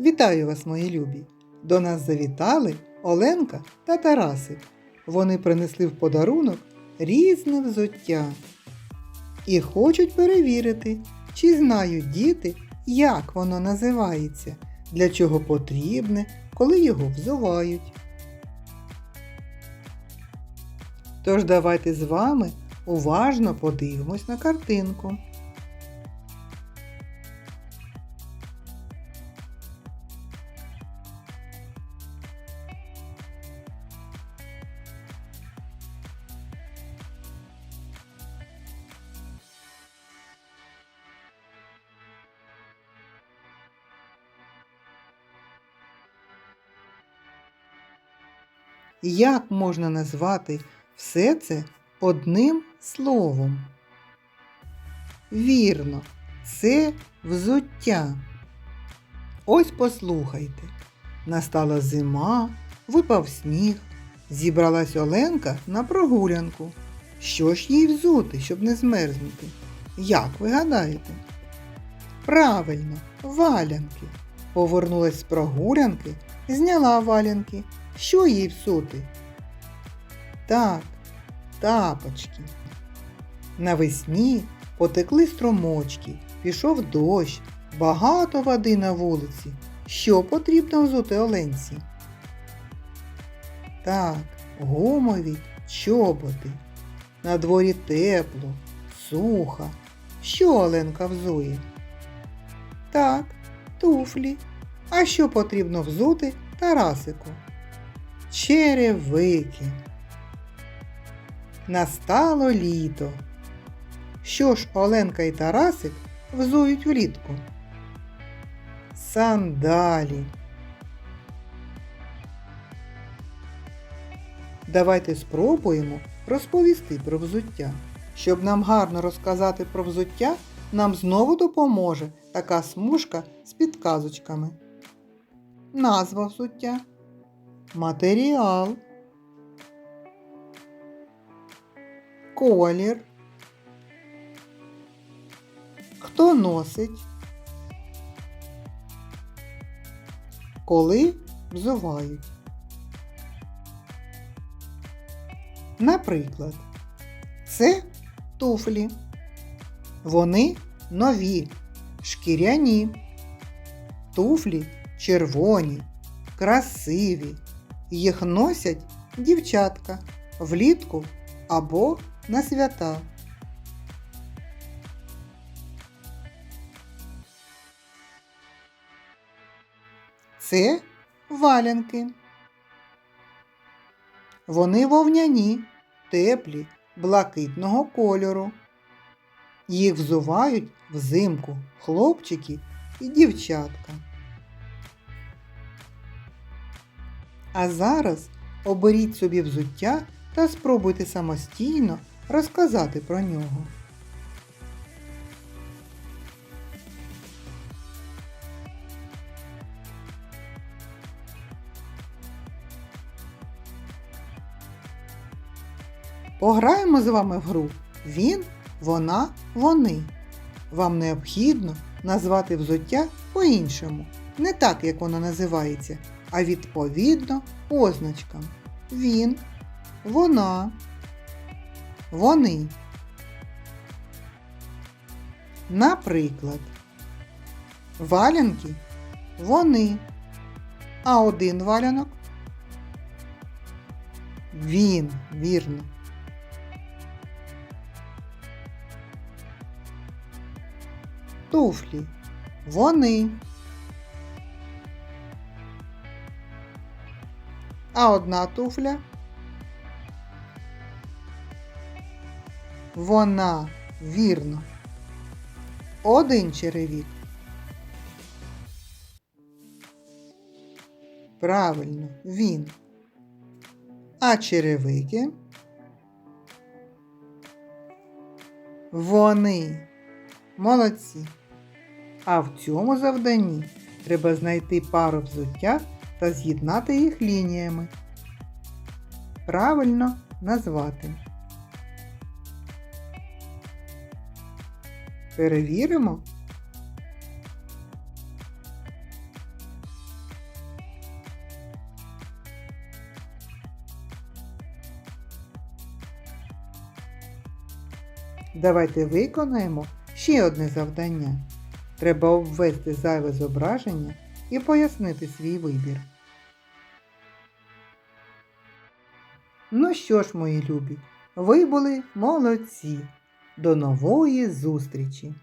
Вітаю вас, мої любі! До нас завітали Оленка та Тарасик. Вони принесли в подарунок різне взуття і хочуть перевірити, чи знають діти, як воно називається, для чого потрібне, коли його взувають. Тож давайте з вами уважно подивимось на картинку. Як можна назвати все це одним словом? Вірно, це взуття. Ось послухайте. Настала зима, випав сніг, зібралась Оленка на прогулянку. Що ж їй взути, щоб не змерзнути? Як ви гадаєте? Правильно, валянки. Повернулась з прогулянки, зняла валянки. Що їй всути? Так, тапочки. Навесні потекли струмочки, пішов дощ, багато води на вулиці. Що потрібно взути Оленці? Так, гумові чоботи. На дворі тепло, сухо. Що Оленка взує? Так, туфлі. А що потрібно взути Тарасику? Черевики. Настало літо. Що ж Оленка і Тарасик взують влітку? Сандалі. Давайте спробуємо розповісти про взуття. Щоб нам гарно розказати про взуття, нам знову допоможе така смужка з підказочками. Назва взуття. Матеріал. Колір. Хто носить? Коли взувають. Наприклад, це туфлі. Вони нові, шкіряні. Туфлі червоні, красиві. Їх носять дівчатка влітку або на свята. Це валянки. Вони вовняні, теплі, блакитного кольору. Їх взувають взимку хлопчики і дівчатка. А зараз оберіть собі взуття та спробуйте самостійно розказати про нього. Пограємо з вами в гру Він, вона, вони. Вам необхідно назвати взуття по-іншому, не так, як воно називається, а відповідно позначкам. Він, вона, вони. Наприклад, валянки вони, а один валянок він, вірно. Туфлі вони. А одна туфля. Вона, вірно. Один черевік. Правильно, він. А черевики. Вони. Молодці. А в цьому завданні треба знайти пару взуття та з'єднати їх лініями. Правильно назвати. Перевіримо. Давайте виконаємо ще одне завдання. Треба обвести зайве зображення і пояснити свій вибір. Ну що ж, мої любі, ви були молодці. До нової зустрічі!